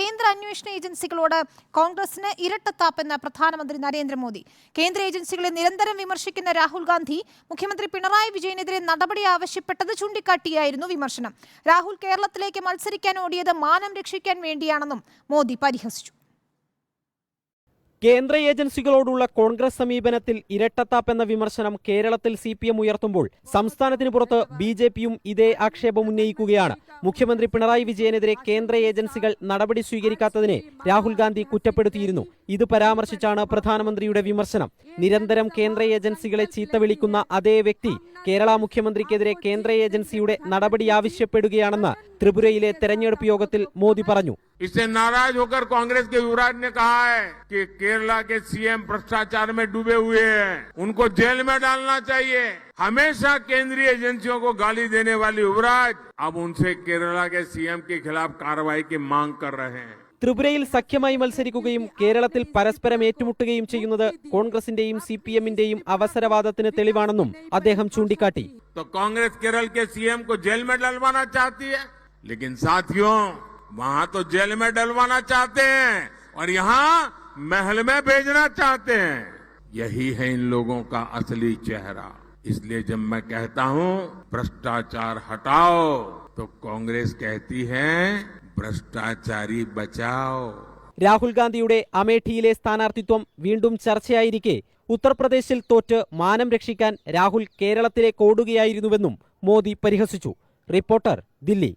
കേന്ദ്ര അന്വേഷണ ഏജൻസികളോട് കോൺഗ്രസിന് ഇരട്ടത്താപ്പെന്ന് പ്രധാനമന്ത്രി നരേന്ദ്രമോദി. കേന്ദ്ര ഏജൻസികളെ നിരന്തരം വിമർശിക്കുന്ന രാഹുൽ ഗാന്ധി മുഖ്യമന്ത്രി പിണറായി വിജയനെതിരെ നടപടി ആവശ്യപ്പെട്ടത് ചൂണ്ടിക്കാട്ടിയായിരുന്നു വിമർശനം. രാഹുൽ കേരളത്തിലേക്ക് മത്സരിക്കാൻ ഓടിയത് മാനം രക്ഷിക്കാൻ വേണ്ടിയാണെന്നും മോദി പരിഹസിച്ചു. കേന്ദ്ര ഏജൻസികളോടുള്ള കോൺഗ്രസ് സമീപനത്തിൽ ഇരട്ടത്താപ്പ് എന്ന വിമർശനം കേരളത്തിൽ സി പി എം ഉയർത്തുമ്പോൾ സംസ്ഥാനത്തിന് പുറത്ത് ബി ജെ പിയും ഇതേ ആക്ഷേപം ഉന്നയിക്കുകയാണ്. മുഖ്യമന്ത്രി പിണറായി വിജയനെതിരെ കേന്ദ്ര ഏജൻസികൾ നടപടി സ്വീകരിക്കാത്തതിനെ രാഹുൽ ഗാന്ധി കുറ്റപ്പെടുത്തിയിരുന്നു. ഇത് പരാമർശിച്ചാണ് പ്രധാനമന്ത്രിയുടെ വിമർശനം നിരന്തരം കേന്ദ്ര ഏജൻസികളെ ചീത്ത വിളിക്കുന്ന അതേ വ്യക്തി കേരള മുഖ്യമന്ത്രിക്കെതിരെ കേന്ദ്ര ഏജൻസിയുടെ നടപടി ആവശ്യപ്പെടുകയാണെന്ന് ത്രിപുരയിലെ തെരഞ്ഞെടുപ്പ് യോഗത്തിൽ മോദി പറഞ്ഞു इससे नाराज होकर कांग्रेस के युवराज ने कहा है कि केरला के सीएम भ्रष्टाचार में डूबे हुए हैं उनको जेल में डालना चाहिए हमेशा केंद्रीय एजेंसियों को गाली देने वाले युवराज अब उनसे केरला के सीएम के खिलाफ कार्रवाई की मांग कर रहे हैं ത്രിപുരയിൽ സഖ്യമായി മത്സരിക്കുകയും കേരളത്തിൽ പരസ്പരം ഏറ്റുമുട്ടുകയും ചെയ്യുന്നത് കോൺഗ്രസിന്റെയും സി പി എമ്മിന്റെയും അവസരവാദത്തിന് തെളിവാണെന്നും അദ്ദേഹം ചൂണ്ടിക്കാട്ടി तो कांग्रेस केरल के सीएम को जेल में डलवाना चाहती है लेकिन साथियों वहां तो जेल में डलवाना चाहते हैं और यहाँ महल में भेजना चाहते हैं यही है इन लोगों का असली चेहरा इसलिए जब मैं कहता हूं भ्रष्टाचार हटाओ तो कांग्रेस कहती है ഭ്രഷ്ടാചാരി ബച്ചാവോ? രാഹുൽ ഗാന്ധിയുടെ അമേഠിയിലെ സ്ഥാനാർത്ഥിത്വം വീണ്ടും ചർച്ചയായിരിക്കെ. ഉത്തർപ്രദേശിൽ തോറ്റ് മാനം രക്ഷിക്കാൻ രാഹുൽ കേരളത്തിലേക്ക് ഓടുകയായിരുന്നുവെന്നും മോദി പരിഹസിച്ചു. റിപ്പോർട്ടർ ദില്ലി.